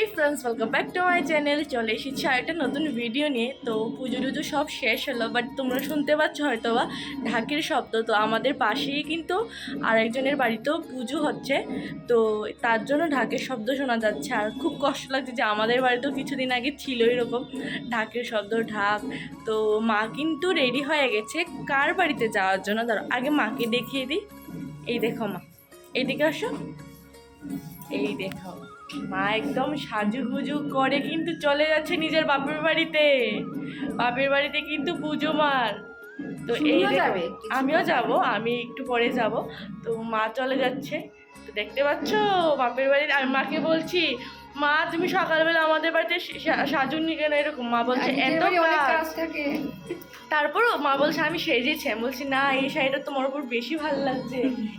এই friends welcome back to my channel চলে এসেছি আর একটা নতুন ভিডিও নিয়ে। তো পুজো টুজো সব শেষ হলো বাট তোমরা শুনতে পাচ্ছ হয়তো বা ঢাকের শব্দ। তো আমাদের পাশেই কিন্তু আরেকজনের বাড়িতেও পুজো হচ্ছে। তো তার জন্য ঢাকের শব্দ শোনা যাচ্ছে। আর খুব কষ্ট লাগছে যে আমাদের বাড়িতেও কিছুদিন আগে ছিল এরকম ঢাকের শব্দ, ঢাক। তো মা কিন্তু রেডি হয়ে গেছে কার বাড়িতে যাওয়ার জন্য। ধরো, আগে মাকে দেখিয়ে দিই। এই দেখো মা। এইদিকে আসো। এই দেখো। মা একদম সাজুগুজু করে কিন্তু চলে যাচ্ছে নিজের বাপের বাড়িতে। বাপের বাড়িতে কিন্তু পুজো মার। তো এই যাবে? আমিও যাব আমি একটু পরে যাব। তো মা চলে যাচ্ছে। তো দেখতে পাচ্ছ বাপের বাড়ির আর মাকে বলছি মা তুমি সকালবেলা আমাদের বাড়িতে সাজুনি কেন এরকম? মা বলছে এত কাজ। থাকে। তারপরও মা বলছে আমি সেজেছি। আমি বলছি না এই শাড়িটা তোমার উপর বেশি ভালো লাগছে।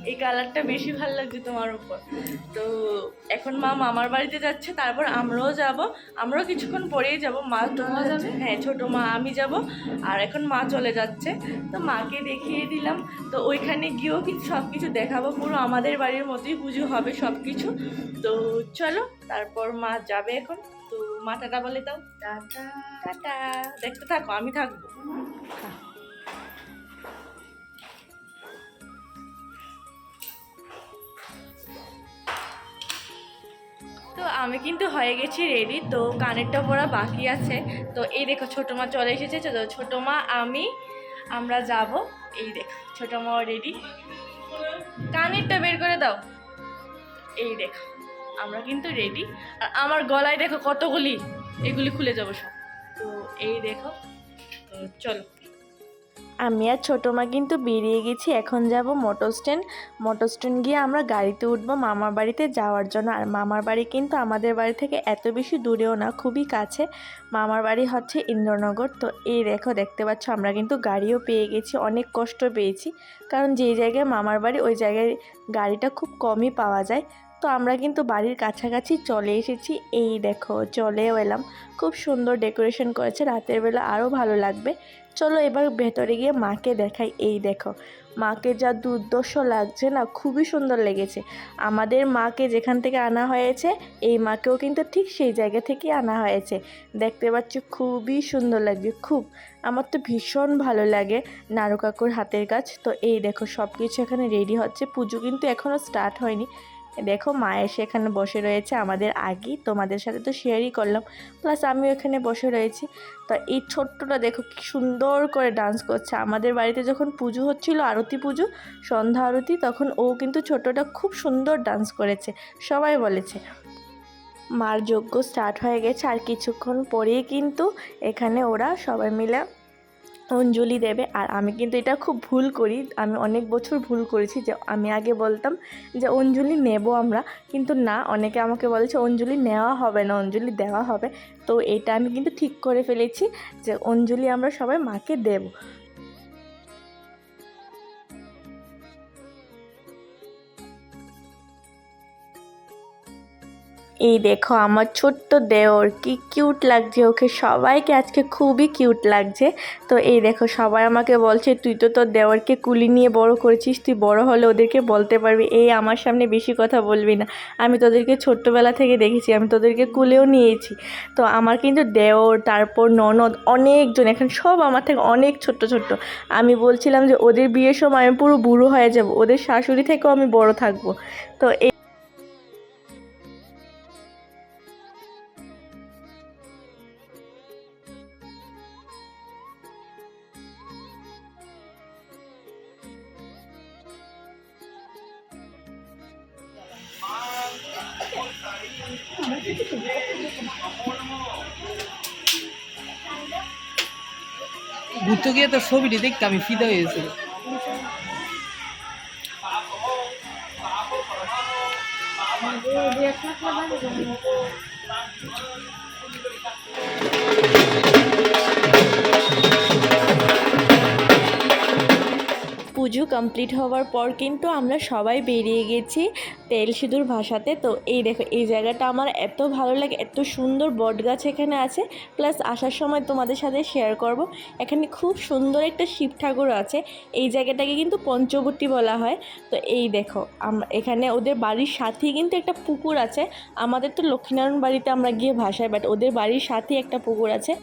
এই কালারটা বেশি ভালো লাগছে তোমার উপর। তো এখন মা মামার বাড়িতে যাচ্ছে তারপর আমরাও যাব। আমরাও কিছুক্ষণ পরেই যাব। মা যাবে? হ্যাঁ ছোটো মা আমি যাব। আর এখন মা চলে যাচ্ছে। তো মাকে দেখিয়ে দিলাম। তো ওইখানে গিয়েও কিন্তু সব কিছু দেখাবো। পুরো আমাদের বাড়ির মতোই পুজো হবে সব কিছু তো চলো তারপর মা যাবে এখন। তো মা টাটা বলে দাও। টাটা। টাটা। দেখতে থাকো আমি থাকব। তো আমি কিন্তু হয়ে গেছি রেডি তো কানেরটা পরা বাকি আছে। তো এই দেখো ছোটো মা চলে এসেছে। তো ছোটো মা আমি আমরা যাব। এই দেখো ছোটো মা রেডি কানেরটা বের করে দাও। এই দেখো। আমরা কিন্তু রেডি আর আমার গলায় দেখো কতগুলি, এগুলি খুলে যাব সব। তো এই দেখো চলো। আমি আর ছোটো মা কিন্তু বেরিয়ে গেছি, এখন যাব মোটর স্ট্যান্ড মোটর স্ট্যান্ড গিয়ে আমরা গাড়িতে উঠব মামার বাড়িতে যাওয়ার জন্য। আর মামার বাড়ি কিন্তু আমাদের বাড়ি থেকে এত বেশি দূরেও না, খুবই কাছে। মামার বাড়ি হচ্ছে ইন্দ্রনগর। তো এই দেখো, দেখতে পাচ্ছ আমরা কিন্তু গাড়িও পেয়ে গেছি, অনেক কষ্ট পেয়েছি। কারণ যেই জায়গায় মামার বাড়ি, ওই জায়গায় গাড়িটা খুব কমই পাওয়া যায়। তো আমরা কিন্তু বাড়ির কাছাকাছি চলে এসেছি। এই দেখো, চলেও এলাম। খুব সুন্দর ডেকোরেশন করেছে, রাতের বেলা আরও ভালো লাগবে। চলো এবার ভেতরে গিয়ে মাকে দেখাই। এই দেখো, মাকে যা দুর্দর্শ লাগছে না, খুবই সুন্দর লেগেছে। আমাদের মাকে যেখান থেকে আনা হয়েছে, এই মাকেও কিন্তু ঠিক সেই জায়গা থেকেই আনা হয়েছে। দেখতে পাচ্ছ, খুবই সুন্দর লাগছে, খুব। আমার তো ভীষণ ভালো লাগে নাড়ু কাকুর হাতের কাজ। তো এই দেখো সব কিছু এখানে রেডি হচ্ছে। পুজো কিন্তু এখনও স্টার্ট হয়নি। দেখো মা এসে এখানে বসে রয়েছে, আমাদের আগেই তোমাদের সাথে তো শেয়ারই করলাম প্লাস আমিও এখানে বসে রয়েছি। তো এই ছোট্টটা দেখো কি সুন্দর করে ডান্স করছে। আমাদের বাড়িতে যখন পুজো হচ্ছিল, আরতি পুজো, সন্ধ্যা আরতি, তখন ও কিন্তু ছোটটা খুব সুন্দর ডান্স করেছে, সবাই বলেছে। মার যজ্ঞ স্টার্ট হয়ে গেছে, আর কিছুক্ষণ পরেই কিন্তু এখানে ওরা সবাই মিলে অঞ্জলি দেবে। আর আমি কিন্তু এটা খুব ভুল করি। আমি অনেক বছর ভুল করেছি যে আমি আগে বলতাম যে অঞ্জলি নেব আমরা। কিন্তু না, অনেকে আমাকে বলেছে অঞ্জলি নেওয়া হবে না, অঞ্জলি দেওয়া হবে। তো এটা আমি কিন্তু ঠিক করে ফেলেছি যে অঞ্জলি আমরা সবাই মাকে দেব। এই দেখো আমার ছোট্ট দেওর, কি কিউট লাগছে ওকে। সবাইকে আজকে খুবই কিউট লাগছে। তো এই দেখো, সবাই আমাকে বলছে, তুই তো তোর দেওরকে কুলি নিয়ে বড় করেছিস, তুই বড় হলে ওদেরকে বলতে পারবি। এই আমার সামনে বেশি কথা বলবি না। আমি তোদেরকে ছোট্টবেলা থেকে দেখেছি, আমি তোদেরকে কুলেও নিয়েছি। তো আমার কিন্তু দেওর, তারপর ননদ, অনেকজন, এখন সব আমার থেকে অনেক ছোট্ট ছোট্ট। আমি বলছিলাম যে, ওদের বিয়ের সময় আমি পুরো বুড়ো হয়ে যাব, ওদের শাশুড়ি থেকেও আমি বড় থাকব। তো ঘুরতে গিয়ে তার ছবিটি দেখতে আমি ফিদা হয়েছি পুজো কমপ্লিট হওয়ার পর কিন্তু আমরা সবাই বেরিয়ে গেছি তেল সিঁদুর ভাষাতে তো এই দেখো, এই জায়গাটা আমার এত ভালো লাগে, এত সুন্দর বট গাছ এখানে আছে। প্লাস আসার সময় তোমাদের সাথে শেয়ার করব, এখানে খুব সুন্দর একটা শিব ঠাকুর আছে। এই জায়গাটাকে কিন্তু পঞ্চবটী বলা হয়। তো এই দেখো এখানে ওদের বাড়ির সাথেই কিন্তু একটা পুকুর আছে। আমাদের তো লক্ষ্মীনারায়ণ বাড়িতে আমরা গিয়ে ভাসাই বাট ওদের বাড়ির সাথেই একটা পুকুর আছে।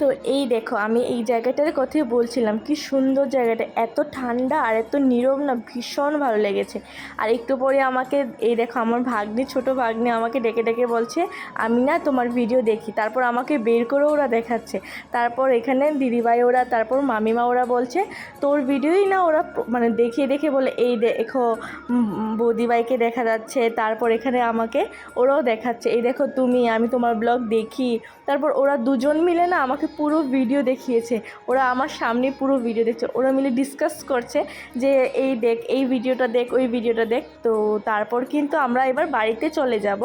তো এই দেখো, আমি এই জায়গাটার কথাই বলছিলাম, কি সুন্দর জায়গাটা, এত ঠান্ডা আর এত নীরব না, ভীষণ ভালো লেগেছে। আর একটু পরে আমাকে, এই দেখো, আমার ভাগ্নি, ছোট ভাগ্নি আমাকে ডেকে ডেকে বলছে, আমি না তোমার ভিডিও দেখি। তারপর আমাকে বের করে ওরা দেখাচ্ছে। তারপর এখানে দিদিভাই ওরা, তারপর মামিমা ওরা বলছে, তোর ভিডিওই না ওরা মানে দেখিয়ে দেখে বলে, এই দেখো বৌদিভাইকে দেখা যাচ্ছে। তারপর এখানে আমাকে ওরাও দেখাচ্ছে, এই দেখো তুমি, আমি তোমার ব্লগ দেখি। তারপর ওরা দুজন মিলে না আমাকে পুরো ভিডিও দেখিয়েছে। ওরা আমার সামনে পুরো ভিডিও দেখছে। ওরা মিলে ডিসকাস করছে যে এই দেখ, এই ভিডিওটা দেখ, ওই ভিডিওটা দেখ। তো তারপর কিন্তু আমরা এবার বাড়িতে চলে যাব।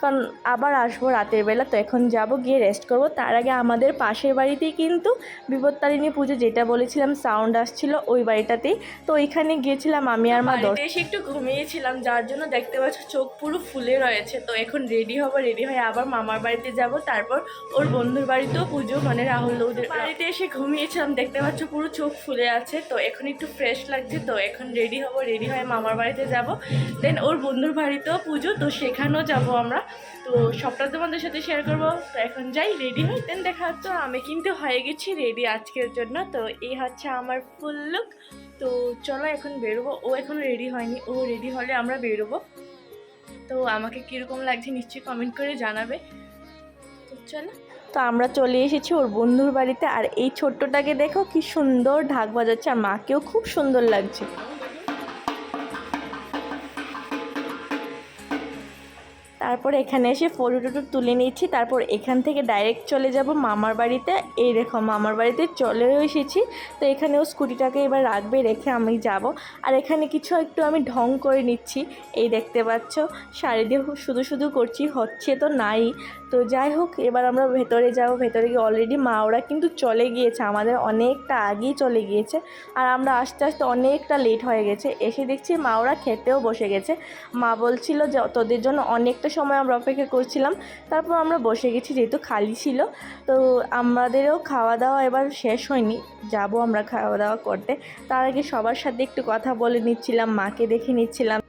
কারণ আবার আসব রাতের বেলা। তো এখন যাব, গিয়ে রেস্ট করব। তার আগে আমাদের পাশের বাড়িতেই কিন্তু বিপত্তারিণী পুজো যেটা বলেছিলাম সাউন্ড আসছিল ওই বাড়িটাতেই। তো ওইখানে গিয়েছিলাম আমি আর মা দশ এসে একটু ঘুমিয়েছিলাম, যার জন্য দেখতে পাচ্ছ চোখ পুরো ফুলে রয়েছে। তো এখন রেডি হব রেডি হয়ে আবার মামার বাড়িতে যাব। তারপর ওর বন্ধুর বাড়িতেও পুজো মানে রাহুল ওদের বাড়িতে এসে ঘুমিয়েছিলাম দেখতে পাচ্ছ পুরো চোখ ফুলে আছে, তো এখন একটু ফ্রেশ লাগছে, তো এখন রেডি হব রেডি হয়ে মামার বাড়িতে যাব। দেন ওর বন্ধুর বাড়িতেও পুজো, তো সেখানেও যাব আমরা। তো সবটা তোমাদের সাথে শেয়ার করব। তো এখন যাই রেডি হই দেন দেখা হচ্ছে, আমি কিন্তু হয়ে গেছি রেডি আজকের জন্য, তো এই হচ্ছে আমার ফুল লুক তো চলো এখন বেরোবো, ও এখন রেডি হয়নি, ও রেডি হলে আমরা বেরোবো। তো আমাকে কীরকম লাগছে নিশ্চয়ই কমেন্ট করে জানাবে। তো চলো। তো আমরা চলে এসেছি ওর বন্ধুর বাড়িতে আর এই ছোট্টটাকে দেখো কি সুন্দর ঢাক বাজাচ্ছে আর মাকেও খুব সুন্দর লাগছে। তারপর এখানে এসে ফটো টটো তুলে নিচ্ছি তারপর এখান থেকে ডাইরেক্ট চলে যাব মামার বাড়িতে। এই দেখো, মামার বাড়িতে চলেও এসেছি। তো এখানেও স্কুটিটাকে এবার রাখবে, রেখে আমি যাব। আর এখানে কিছু একটু আমি ঢং করে নিচ্ছি। এই দেখতে পাচ্ছ, শাড়ি দিয়ে শুধু শুধু করছি, হচ্ছে তো নাই। তো যাই হোক, এবার আমরা ভেতরে যাব। ভেতরে গিয়ে অলরেডি মা ওরা কিন্তু চলে গিয়েছে। আমাদের অনেকটা আগেই চলে গিয়েছে। আর আমরা আস্তে আস্তে অনেকটা লেট হয়ে গেছে। এসে দেখছি মা ওরা খেতেও বসে গেছে। মা বলছিল যে, তোদের জন্য অনেকটা সময় আমরা অপেক্ষা করছিলাম, তারপর আমরা বসে গেছি যেহেতু খালি ছিল, তো আমাদেরও খাওয়া দাওয়া এবার শেষ হয়নি, যাব আমরা খাওয়া দাওয়া করতে। তার আগে সবার সাথে একটু কথা বলে নিচ্ছিলাম, মাকে দেখে নিচ্ছিলাম।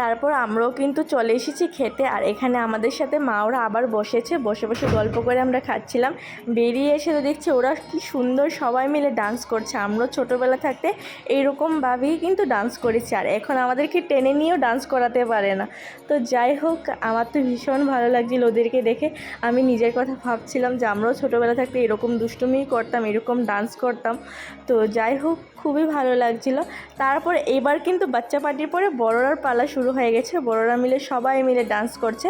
তারপর আমরাও কিন্তু চলে এসেছি খেতে, আর এখানে আমাদের সাথে মা ওরা আবার বসেছে, বসে বসে গল্প করে আমরা খাচ্ছিলাম। বেরিয়ে এসে তো দেখছি ওরা কি সুন্দর সবাই মিলে ডান্স করছে, আমরাও ছোটোবেলা থাকতে এইরকমভাবেই কিন্তু ডান্স করেছি, আর এখন আমাদেরকে টেনে নিয়েও ডান্স করাতে পারে না। তো যাই হোক, আমার তো ভীষণ ভালো লাগছিল ওদেরকে দেখে। আমি নিজের কথা ভাবছিলাম যে আমরাও ছোটোবেলা থাকতে এরকম দুষ্টুমি করতাম, এরকম ডান্স করতাম। তো যাই হোক খুবই ভালো লাগছিল। তারপর এবার কিন্তু বাচ্চা পার্টির পরে বড়রার পালা শুরু হয়ে গেছে। বড়রা মিলে সবাই মিলে ডান্স করছে।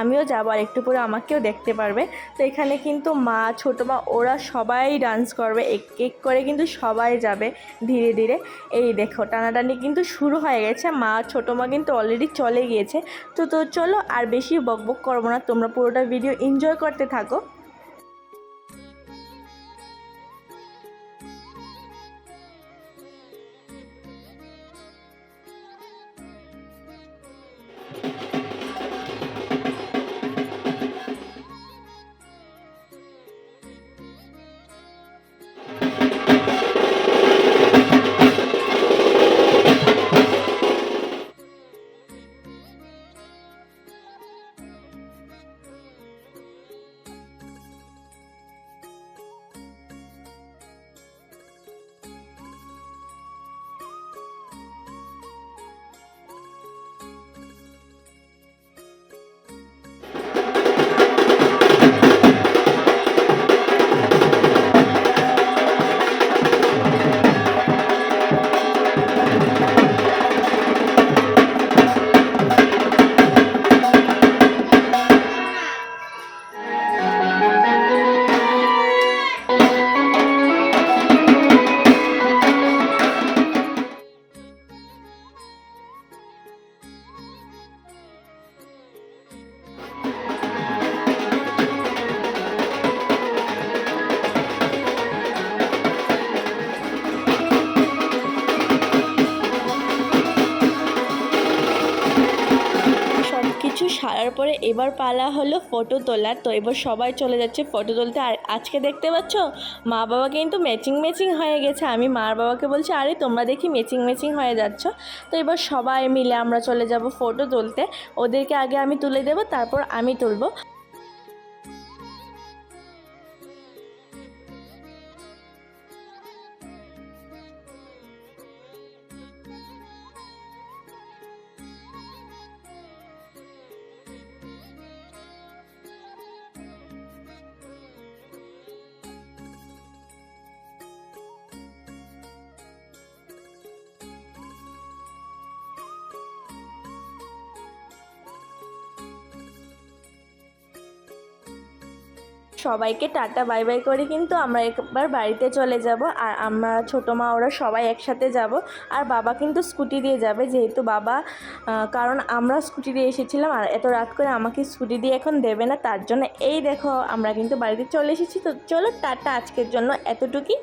আমিও যাব আর একটু পরে আমাকেও দেখতে পারবে। তো এখানে কিন্তু মা, ছোটো মা, ওরা সবাই ডান্স করবে। এক এক করে কিন্তু সবাই যাবে ধীরে ধীরে। এই দেখো, টানাটানি কিন্তু শুরু হয়ে গেছে। মা, ছোটো মা কিন্তু অলরেডি চলে গিয়েছে। তো তো চলো আর বেশি বকবক করব না। তোমরা পুরোটা ভিডিও এনজয় করতে থাকো। এবার পালা হলো ফটো তোলার। তো এবার সবাই চলে যাচ্ছে ফটো তুলতে। আর আজকে দেখতে পাচ্ছ? মা বাবা কিন্তু ম্যাচিং ম্যাচিং হয়ে গেছে। আমি মার বাবাকে বলছি, আরে, তোমরা দেখি ম্যাচিং ম্যাচিং হয়ে যাচ্ছ? তো এবার সবাই মিলে আমরা চলে যাব ফটো তুলতে। ওদেরকে আগে আমি তুলে দেবো, তারপর আমি তুলবো। সবাইকে টাটা, বাই বাই করে কিন্তু আমরা একবার বাড়িতে চলে যাব আর আমরা ছোটো মা ওরা সবাই একসাথে যাব আর বাবা কিন্তু স্কুটি দিয়ে যাবে যেহেতু বাবা কারণ আমরা স্কুটি দিয়ে এসেছিলাম আর এত রাত করে আমাকে স্কুটি দিয়ে এখন দেবে না, তার জন্য এই দেখো আমরা কিন্তু বাড়িতে চলে এসেছি। তো চলো টাটা, আজকের জন্য এতটুকুই।